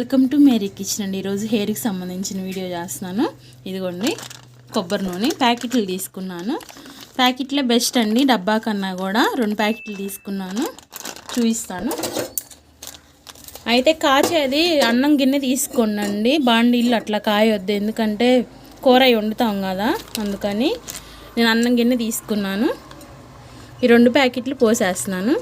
Welcome to Mary kitchen అండి. ఈరోజు హెయిర్కి సంబంధించిన వీడియో చేస్తున్నాను. ఇదిగోండి కొబ్బరి నూనె ప్యాకెట్లు తీసుకున్నాను. ప్యాకెట్లే బెస్ట్ అండి డబ్బా కన్నా కూడా రెండు ప్యాకెట్లు తీసుకున్నాను. చూపిస్తాను. అయితే కాచేది అన్నం గిన్నె తీసుకోండి బాండీళ్ళు అట్లా కాయొద్దు ఎందుకంటే కూర అయి వండుతాం కదా అందుకని నేను అన్నం గిన్నె తీసుకున్నాను. ఈ రెండు ప్యాకెట్లు పోసేస్తున్నాను.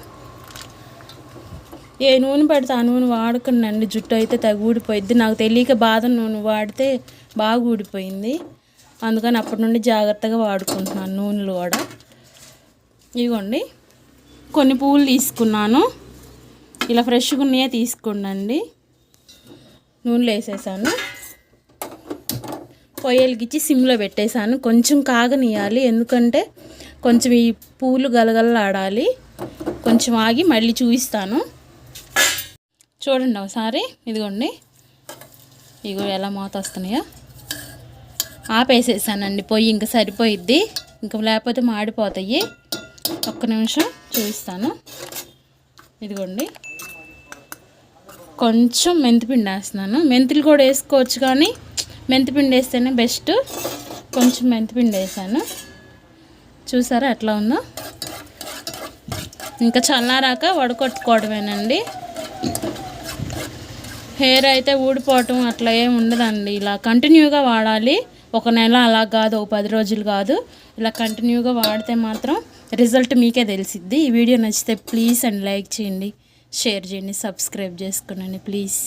ఏ నూనె పడితే ఆ నూనె వాడకండి జుట్టు అయితే తెగ ఊడిపోయింది నాకు తెలియక బాదం నూనె వాడితే బాగా ఊడిపోయింది. అందుకని అప్పటి నుండి జాగ్రత్తగా వాడుకుంటున్నాను నూనెలు కూడా. ఇదిగోండి. కొన్ని పువ్వులు తీసుకున్నాను. ఇలా ఫ్రెష్గా ఉన్నాయే తీసుకోండి నూనెలో వేసేసాను. పొయ్యలకిచ్చి సిమ్లో పెట్టేశాను. కొంచెం కాగనియాలి. ఎందుకంటే కొంచెం ఈ పూలు గలగలలాడాలి. కొంచెం ఆగి మళ్ళీ చూపిస్తాను. చూడండి ఒకసారి. ఇదిగోండి. ఇగో ఎలా మూత వస్తున్నాయో. ఆపేసేసానండి. పొయ్యి ఇంకా సరిపోయిద్ది. ఇంకా లేకపోతే మాడిపోతాయి. ఒక్క నిమిషం చూపిస్తాను. ఇదిగోండి. కొంచెం మెంతిపిండి వేస్తున్నాను. మెంతులు కూడా వేసుకోవచ్చు కానీ మెంతిపిండి వేస్తేనే బెస్ట్. కొంచెం మెంతిపిండి వేసాను. చూసారా ఎట్లా ఉందో? ఇంకా చల్లారాక వడకొట్టుకోవడమేనండి. హెయిర్ అయితే ఊడిపోవటం అట్లా ఏం ఉండదండి. ఇలా కంటిన్యూగా వాడాలి. ఒక నెల అలా కాదు ఒక పది రోజులు కాదు. ఇలా కంటిన్యూగా వాడితే మాత్రం రిజల్ట్ మీకే తెలిసిద్ది. ఈ వీడియో నచ్చితే ప్లీజ్ అండ్ లైక్ చేయండి. షేర్ చేయండి. సబ్స్క్రైబ్ చేసుకోనండి ప్లీజ్.